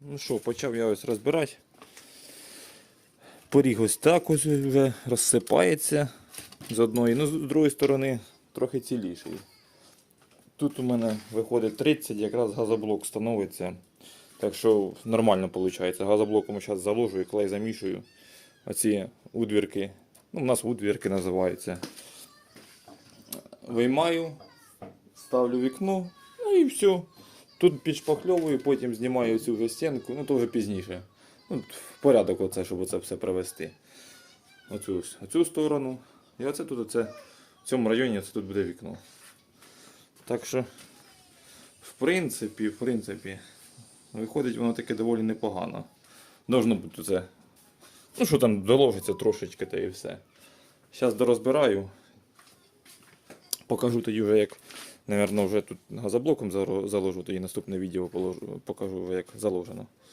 Ну що, почав я ось розбирати. Поріг ось так ось вже розсипається з одної, ну з другої сторони трохи ціліший. Тут у мене виходить 30, якраз газоблок становиться. Так що нормально виходить. Газоблоком зараз заложу і клей замішую. Оці удвірки. Ну, у нас удвірки називаються. Виймаю, ставлю вікно, ну і все. Тут підшпакльовую, потім знімаю цю вже стінку, ну то вже пізніше. Ну, в порядок оце, щоб оце все привести. Оцю, оцю сторону. І оце тут, оце, в цьому районі оце тут буде вікно. Так що, в принципі, в принципі, виходить воно таке доволі непогано. Должно бути це. Ну що там доложиться трошечки та і все. Зараз дорозбираю. Покажу тоді вже як, напевно, вже тут газоблоком заложу, тоді наступне відео положу, покажу, як заложено.